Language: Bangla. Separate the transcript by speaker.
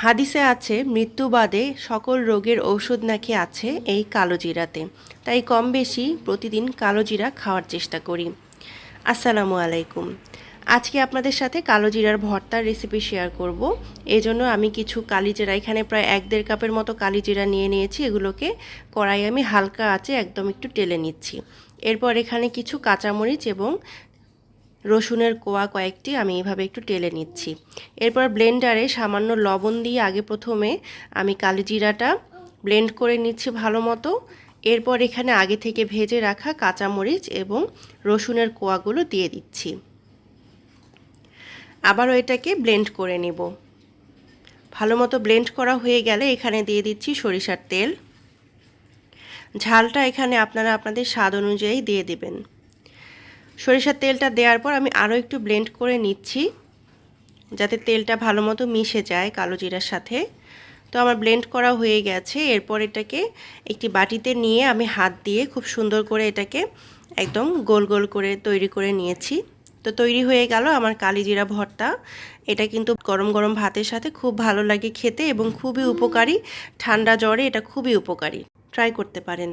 Speaker 1: হাদিসে আছে, মৃত্যু বাদে সকল রোগের ঔষধ নাকি আছে এই কালো জিরাতে তাই কম বেশি প্রতিদিন কালো জিরা খাওয়ার চেষ্টা করি। আসসালামু আলাইকুম। আজকে আপনাদের সাথে কালো জিরার ভর্তার রেসিপি শেয়ার করব। এই জন্য আমি কিছু কালি জিরা এখানে প্রায় এক দেড় কাপের মতো কালি জিরা নিয়ে নিয়েছি। এগুলোকে কড়াই আমি হালকা আছে একদম একটু টেলে নিচ্ছি। এরপর এখানে কিছু কাঁচামরিচ এবং রসুনের কোয়া কয়েকটি আমি এইভাবে একটু টেলে নিচ্ছি। এরপর ব্লেন্ডারে সামান্য লবণ দিয়ে আগে প্রথমে আমি কালি জিরাটা ব্লেন্ড করে নিচ্ছি ভালো মতো। এরপর এখানে আগে থেকে ভেজে রাখা কাঁচামরিচ এবং রসুনের কোয়াগুলো দিয়ে দিচ্ছি। আবারও এটাকে ব্লেন্ড করে নেব। ভালো মতো ব্লেন্ড করা হয়ে গেলে এখানে দিয়ে দিচ্ছি সরিষার তেল। ঝালটা এখানে আপনারা আপনাদের স্বাদ অনুযায়ী দিয়ে দেবেন। সরিষার তেলটা দেওয়ার পর আমি আরও একটু ব্লেন্ড করে নিচ্ছি, যাতে তেলটা ভালো মতো মিশে যায় কালো জিরার সাথে। তো আমার ব্লেন্ড করা হয়ে গেছে। এরপর এটাকে একটি বাটিতে নিয়ে আমি হাত দিয়ে খুব সুন্দর করে এটাকে একদম গোল গোল করে তৈরি করে নিয়েছি। তো তৈরি হয়ে গেল আমার কালি জিরা ভর্তা। এটা কিন্তু গরম গরম ভাতের সাথে খুব ভালো লাগে খেতে এবং খুবই উপকারী। ঠান্ডা জ্বরে এটা খুবই উপকারী। ট্রাই করতে পারেন।